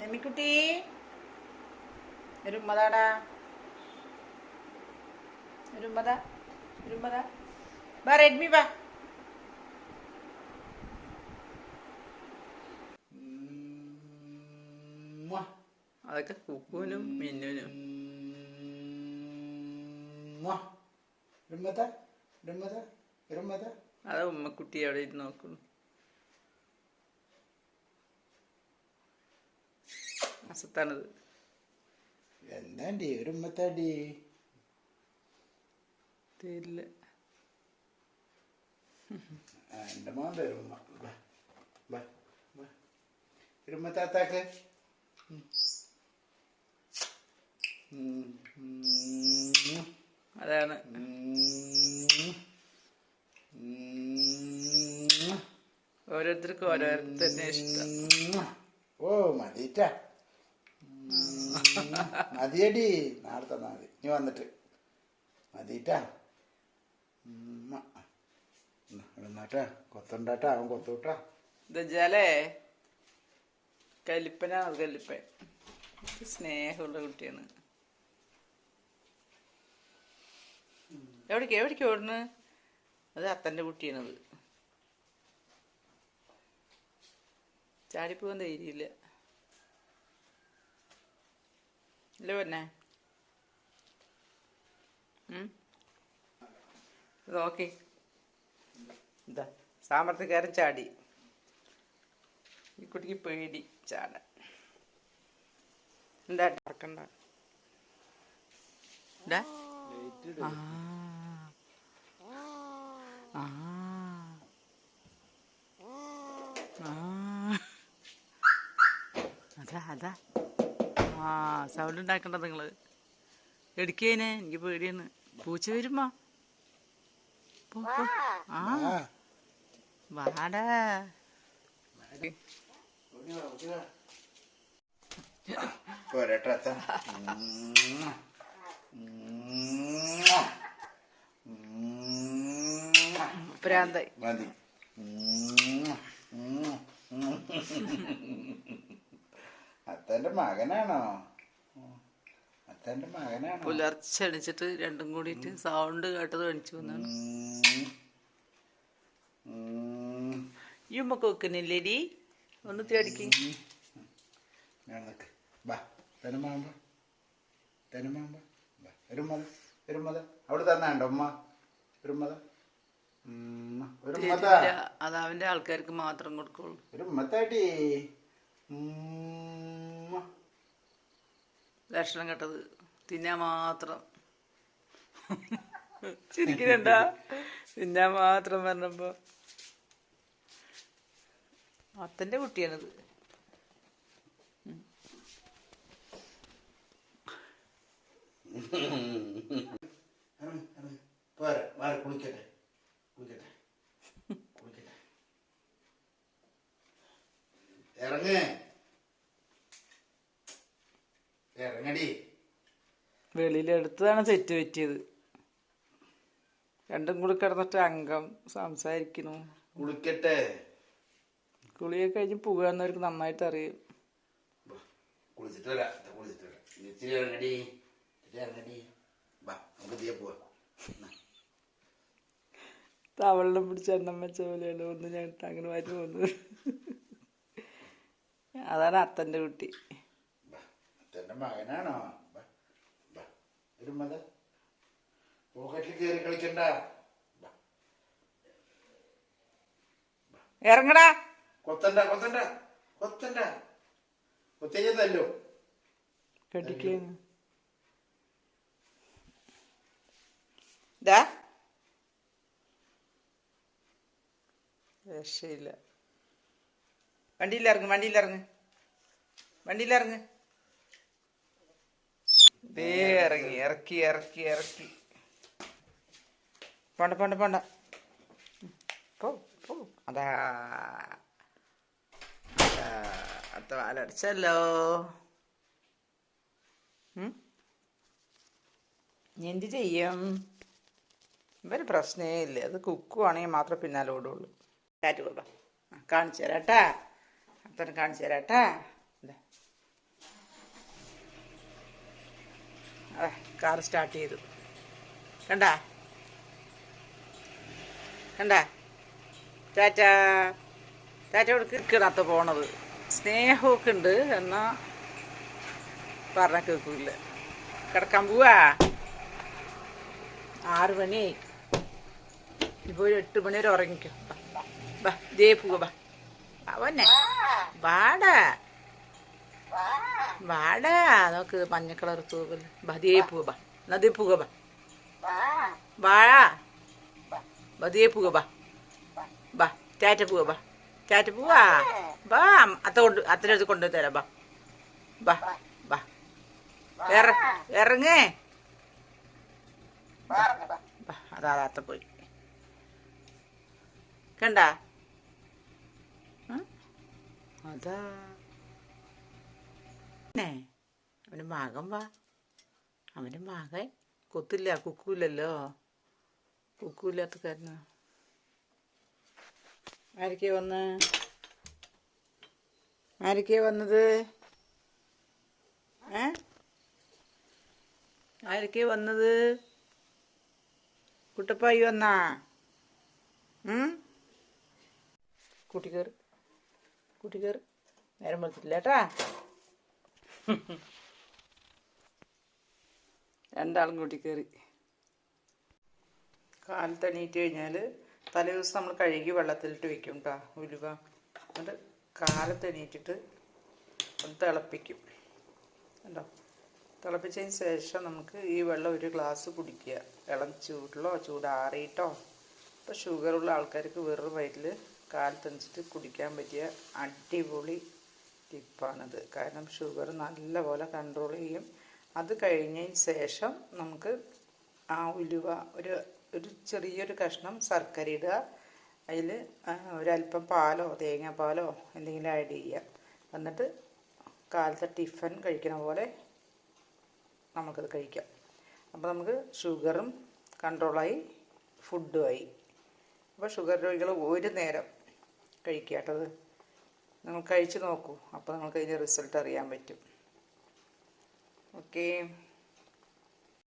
നെമ്മിക്കുട്ടി ഒരുമ്മതാടാ ഒരു ഉമ്മത ഒരു വാ റെഡ്മി വാ. അതൊക്കെ കുക്കുവിനും മിന്നുവിനും. അത് ഉമ്മക്കുട്ടി അവിടെ ഇരുന്ന് നോക്കുന്നു. അസത്താണിത് എന്താണ്ടി? ഒരു ഉമ്മത്താണ്ടി. തരില്ല എന്റെ മോൻ തരും ഇരുമ്മത്താത്താക്ക് അതാണ്. ഓരോരുത്തർക്കും ഓരോരുത്തരുടെ ഇഷ്ടം. ഓ മതിട്ടാ. മതിയടി നാളെ തന്നാൽ മതി. ഇനി വന്നിട്ട്. മതിട്ടാ. എന്നാട്ടാ? കൊത്തണ്ടാട്ടാ? അവൻ കൊത്തൂട്ടാ. ജലേ. കലിപ്പനാണ് കലിപ്പൻ. ഇത് സ്നേഹമുള്ള കുട്ടിയാണ്. എവിടേക്ക് എവിടേക്ക് ഓടുന്നു? അത് അത്തന്റെ കുട്ടിയാണത്. ചാടിപ്പോകാൻ ധൈര്യമില്ല. ഇല്ല പിന്നെ നോക്കി. ഇതാ സാമർത്ഥ്യക്കാരൻ ചാടി. ഈ കുട്ടിക്ക് പേടി ചാടാൻ. എന്താ? മറക്കണ്ട. ഇതാ. ആ. ആ. ആ. അതാ അതാ. ആ സൗണ്ട് ഉണ്ടാക്കണ്ട നിങ്ങൾ എടുക്കേനെ എനിക്ക് പേടിയാണ് പൂച്ച വരുമ്പോ. ആ വാടാ പോരട്ടെ അത്ത പ്രാന്തായി മതി അത്തന്റെ മകനാണോ? അത്തന്റെ മകനാണോ? പുലർച്ചെ അടിച്ചിട്ട് രണ്ടും കൂടിയിട്ട് സൗണ്ട് കേട്ടത് അടിച്ചു വന്നാണ് ഉമ്മക്ക് വെക്കുന്നില്ലേടി? ഒന്ന് തേടിക്ക് അവിടെ തന്നാണ്ടോ ഉമ്മ. അത് അവന്റെ ആൾക്കാർക്ക് മാത്രം കൊടുക്കുള്ളൂ. ഒരു ഉമ്മത്താടി ഉമ്മ. ലക്ഷണം കേട്ടത്. തിന്നാൻ മാത്രം. ചിരിക്കണ്ട തിന്നാൻ മാത്രം പറഞ്ഞപ്പോ. അത്തന്റെ കുട്ടിയാണിത് ഇറങ്ങ്. പോരെ മാറി കുളിക്കട്ടെ കുളിക്കട്ടെ കുളിക്കട്ടെ ഇറങ്ങ് ഇറങ്ങടി. വെളിയിലെടുത്തതാണ് തെറ്റ് പറ്റിയത്. രണ്ടും കൂടി കിടന്നിട്ട് അംഗം സംസാരിക്കുന്നു. കുളിക്കട്ടെ. കുളിയൊക്കെ കഴിഞ്ഞ് പോകാന്നവർക്ക് നന്നായിട്ട് അറിയും. കുളിച്ചിട്ട് വരാം. കുളിച്ചിട്ട് വരാം. ഇനി ഇച്ചിരി ഇറങ്ങടി. ഇച്ചിരി ഇറങ്ങടി. ബാ നമുക്ക് ഇതിയെ പോവാ. എന്നാ. തവളിനെ പിടിച്ച് എണ്ണം വെച്ച പോലെയാണ് ഒന്ന് ഞാൻ അങ്ങനെ മാറ്റി പോകുന്നത് അതാണ് അത്തന്റെ കുട്ടി. അച്ഛന്റെ മകനാണോ? മത പോക്കറ്റിൽ കയറി കളിക്കണ്ട. ഇറങ്ങടാ. കൊത്തണ്ട കൊത്തണ്ട കൊത്തണ്ട. കൊത്തേക്ക് തല്ലോ. കടിക്കുന്നു ദാ. രക്ഷയില്ല. വണ്ടിയിലിറങ്ങ് വണ്ടിയിലിറങ്ങ് വണ്ടിയിലിറങ്ങ് ഇറങ്ങി ഇറക്കി ഇറക്കി ഇറക്കി. പോണ്ട പോണ്ട പോണ്ട. പോ വാലടിച്ചല്ലോ എന്ത് ചെയ്യും? ഇവർ പ്രശ്നേ ഇല്ല. അത് കുക്കുവാണെങ്കിൽ മാത്രം പിന്നാലെ ഓടുള്ളൂ. കാറ്റ് കാണിച്ചു തരാട്ടാ അത്തരം കാണിച്ചു തരാട്ടാ കാർ സ്റ്റാർട്ട് ചെയ്തു. കണ്ട? കണ്ട? ടാറ്റ. ടാറ്റ കൊടുക്ക് കിടാത്ത പോണത്. സ്നേഹമൊക്കെ ഉണ്ട് എന്നാ പറഞ്ഞ കേൾക്കൂല. കിടക്കാൻ പോവാ. ആറ് മണി. ഇപ്പൊ ഒരു എട്ട് മണി വരെ ഉറങ്ങിക്കോ. ബാ, ദേ പോവാ ബാ അവന്നെ വാടാ. വാടാ നോക്ക് മഞ്ഞ കളർ തൂവൽ ബാ പൂവ നദി പൂവ വാഴ ബാ ദേ പോവാ ബാ. ടാറ്റ പോവാ ബാ. ടാറ്റ പോവാ. ബാ അത്ത കൊണ്ട് അത്തന്റെ അടുത്ത് കൊണ്ടുപോയി തരാം. ബാ. ബാ ബാ. ഇറ ഇറങ്ങേ അതാ അത്ത പോയി. കണ്ട? അതാ. ന്നെ അവന് മകൻ വാ. അവന്റെ മകൻ. കൊത്തില്ല കുക്കൂലല്ലോ. കുക്കൂലാത്ത കാരണം? ആരൊക്കെയാ വന്ന്? ആരൊക്കെയാ വന്നത്? ഏ? ആരൊക്കെയാ വന്നത്? കുട്ടപ്പായി വന്നാ? കൂട്ടിക്കേറ് കൂട്ടിക്കേറ് നേരം വെളുത്തിട്ടില്ല കേട്ടാ. രണ്ടാളും കൂട്ടി കയറി കാലത്തണീറ്റ് കഴിഞ്ഞാൽ തലേ ദിവസം നമ്മൾ കഴുകി വെള്ളത്തിലിട്ട് വെക്കും കേട്ടോ ഉലുവ. എന്നിട്ട് കാലത്തെണീറ്റിട്ട് ഒന്ന് തിളപ്പിക്കും. കണ്ടോ? തിളപ്പിച്ചതിന് ശേഷം നമുക്ക് ഈ വെള്ളം ഒരു ഗ്ലാസ് കുടിക്കുക. ഇളം ചൂടിലോ ചൂടാറിയിട്ടോ ഇപ്പോൾ ഷുഗറുള്ള ആൾക്കാർക്ക് വെറും വയറ്റിൽ കാലത്തണിച്ചിട്ട് കുടിക്കാൻ പറ്റിയ അടിപൊളി ടിപ്പാണിത്. കാരണം ഷുഗർ നല്ലപോലെ കൺട്രോൾ ചെയ്യും. അത് കഴിഞ്ഞതിന് ശേഷം നമുക്ക് ആ ഉലുവ ഒരു ഒരു ചെറിയൊരു കഷ്ണം ശർക്കര ഇടുക. അതിൽ ഒരല്പം പാലോ തേങ്ങാപ്പാലോ എന്തെങ്കിലും ആഡ് ചെയ്യുക. എന്നിട്ട് കാലത്തെ ടിഫൻ കഴിക്കുന്ന പോലെ നമുക്കത് കഴിക്കാം. അപ്പോൾ നമുക്ക് ഷുഗറും കൺട്രോളായി ഫുഡുമായി അപ്പോൾ ഷുഗർ രോഗികൾ ഒരു നേരം കഴിക്കുക നിങ്ങൾ കഴിച്ച് നോക്കൂ. അപ്പോൾ നിങ്ങൾക്ക് അതിന്റെ റിസൾട്ട് അറിയാൻ പറ്റും. ഓക്കേ.